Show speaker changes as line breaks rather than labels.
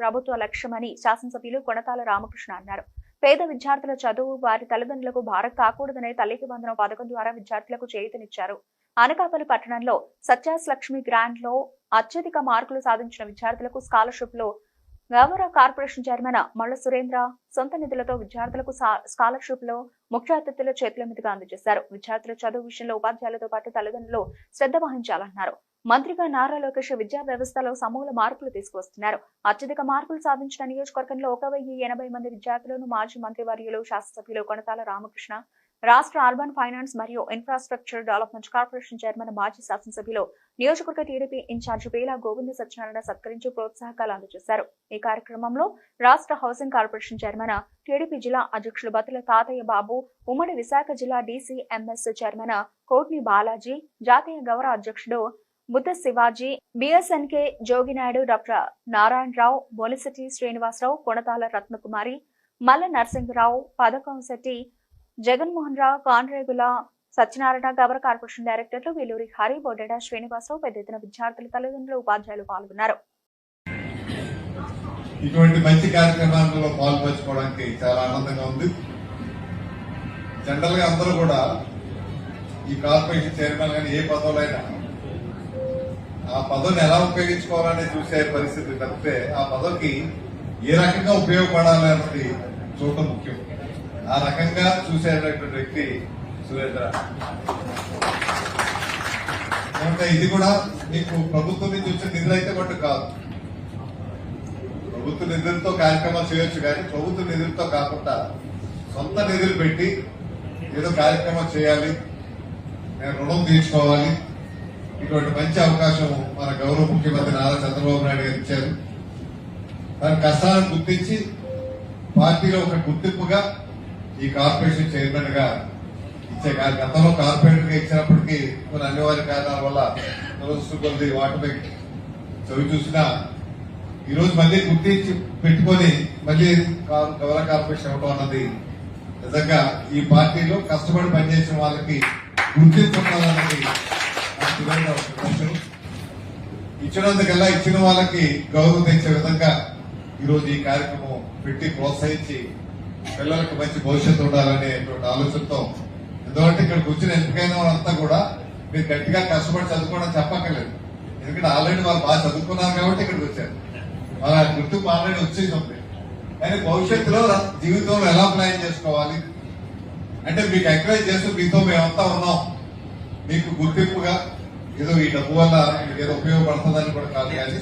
ప్రభుత్వ లక్ష్యమని శాసనసభ్యులు కొనతాల రామకృష్ణ అన్నారు. పేద విద్యార్థుల చదువు వారి తల్లిదండ్రులకు భారం కాకూడదనే తల్లికి వందనం పథకం ద్వారా విద్యార్థులకు చేయూతనిచ్చారు. అనకాపల్లి పట్టణంలో సత్యాస్ లక్ష్మి గ్రాండ్లో అత్యధిక మార్కులు సాధించిన విద్యార్థులకు స్కాలర్షిప్లో గౌరవ కార్పొరేషన్ చైర్మన్ మల్ల సురేంద్ర సొంత నిధులతో విద్యార్థులకు స్కాలర్షిప్లో ముఖ్య అతిథుల చేతుల మీదుగా అందజేశారు. విద్యార్థుల చదువు విషయంలో ఉపాధ్యాయులతో పాటు తల్లిదండ్రులు శ్రద్ధ వహించాలన్నారు. మంత్రిగా నారా లోకేష్ విద్యా వ్యవస్థలో సమూల మార్పులు తీసుకువస్తున్నారు. అత్యధిక మార్పులు సాధించిన నియోజకవర్గంలో ఒక వెయ్యి ఎనభై మంది విద్యార్థులను మాజీ మంత్రివర్యులు శాసనసభ్యులు కొనతాల రామకృష్ణ రాష్ట్ర అర్బన్ ఫైనాన్స్ మరియు ఇన్ఫ్రాస్ట్రక్చర్ డెవలప్మెంట్ కార్పొరేషన్ చైర్మన్ మాజీ శాసనసభ్యులు నియోజకవర్గ టీడీపీ ఇన్ఛార్జి పేలా గోవింద సత్యనారాయణ సత్కరించి ప్రోత్సాహకాలు అందజేశారు. ఈ కార్యక్రమంలో రాష్ట్ర హౌసింగ్ కార్పొరేషన్ చైర్మన్ టీడీపీ జిల్లా అధ్యక్షులు బతుల తాతయ్య బాబు ఉమ్మడి విశాఖ జిల్లా డీసీఎంఎస్ చైర్మన్ కోట్ని బాలాజీ జాతీయ గౌరవ అధ్యక్షుడు Mudda Shivaji BSNK Joginaidu doctor Narayanarao Bolishetti Srinivasarao Konathala Ratnakumari Malla Narasimharao Padakamsetti Jaganmohan Rao Kanregula Satyanarayana Gavara corporation డైరెక్టర్లు వేలూరి హరి బొడ్డెడ శ్రీనివాసరావు పెద్ద ఎత్తున విద్యార్థుల తల్లిదండ్రులు ఉపాధ్యాయులు పాల్గొన్నారు.
ఇటువంటి మంచి కార్యక్రమాల్లో పాల్పంచుకోవడానికి చాలా ఆనందంగా ఉంది. జనరల్గా అందరూ కూడా ఈ కార్పొరేషన్ చైర్మన్ కానీ ఏ పదవులైనా ఆ పదవిని ఎలా ఉపయోగించుకోవాలని చూసే పరిస్థితి తప్పితే ఆ పదవికి ఏ రకంగా ఉపయోగపడాలి అన్నది చూడటం ముఖ్యం. ఆ రకంగా చూసేటటువంటి వ్యక్తి సురేంద్ర. ఇది కూడా మీకు ప్రభుత్వం నుంచి వచ్చిన నిధులైతే మటు కాదు. ప్రభుత్వ నిధులతో కార్యక్రమాలు చేయొచ్చు కానీ ప్రభుత్వ నిధులతో కాకుండా సొంత నిధులు పెట్టి ఏదో కార్యక్రమం చేయాలి నేను రుణం తీర్చుకోవాలి ఇటువంటి మంచి అవకాశం మన గౌరవ ముఖ్యమంత్రి నారా చంద్రబాబు నాయుడు గారు ఇచ్చారు. దాని కష్టాలను గుర్తించి పార్టీలో ఒక గుర్తింపుగా ఈ కార్పొరేషన్ చైర్మన్గా ఇచ్చే గతంలో కార్పొరేటర్గా ఇచ్చినప్పటికీ కొన్ని అనివార్య కారణాల వల్ల దురదృష్టం కొద్ది వాటిపై చవి చూసినా ఈరోజు మళ్ళీ గుర్తించి పెట్టుకొని మళ్ళీ కా- గౌరవ కార్పొరేషన్ ఇవ్వడం అన్నది నిజంగా ఈ పార్టీలో కష్టపడి పనిచేసిన వాళ్ళకి గుర్తింపు ఉండాలన్నది నా తీవ్రమైన ఇచ్చినందుకల్లా ఇచ్చిన వాళ్ళకి గౌరవం తెచ్చే విధంగా ఈరోజు ఈ కార్యక్రమం పెట్టి ప్రోత్సహించి పిల్లలకు మంచి భవిష్యత్తు ఉండాలనేటువంటి ఆలోచనతో ఎందుకంటే ఇక్కడికి వచ్చిన ఎంపికైన వాళ్ళంతా కూడా మీరు గట్టిగా కష్టపడి చదువుకోవడం చెప్పక్కర్లేదు. ఎందుకంటే ఆల్రెడీ వాళ్ళు బాగా చదువుకున్నారు కాబట్టి ఇక్కడికి వచ్చారు. వాళ్ళ గుర్తింపు ఆల్రెడీ వచ్చేసి ఉంది. కానీ భవిష్యత్తులో జీవితంలో ఎలా ప్లాన్ చేసుకోవాలి? అంటే మీకు ఎంకరేజ్ చేస్తూ మీతో మేమంతా ఉన్నాం. మీకు గుర్తింపుగా ఏదో ఈ డబ్బు వల్ల ఏదో ఉపయోగపడుతుందని కూడా కాదు. కానీ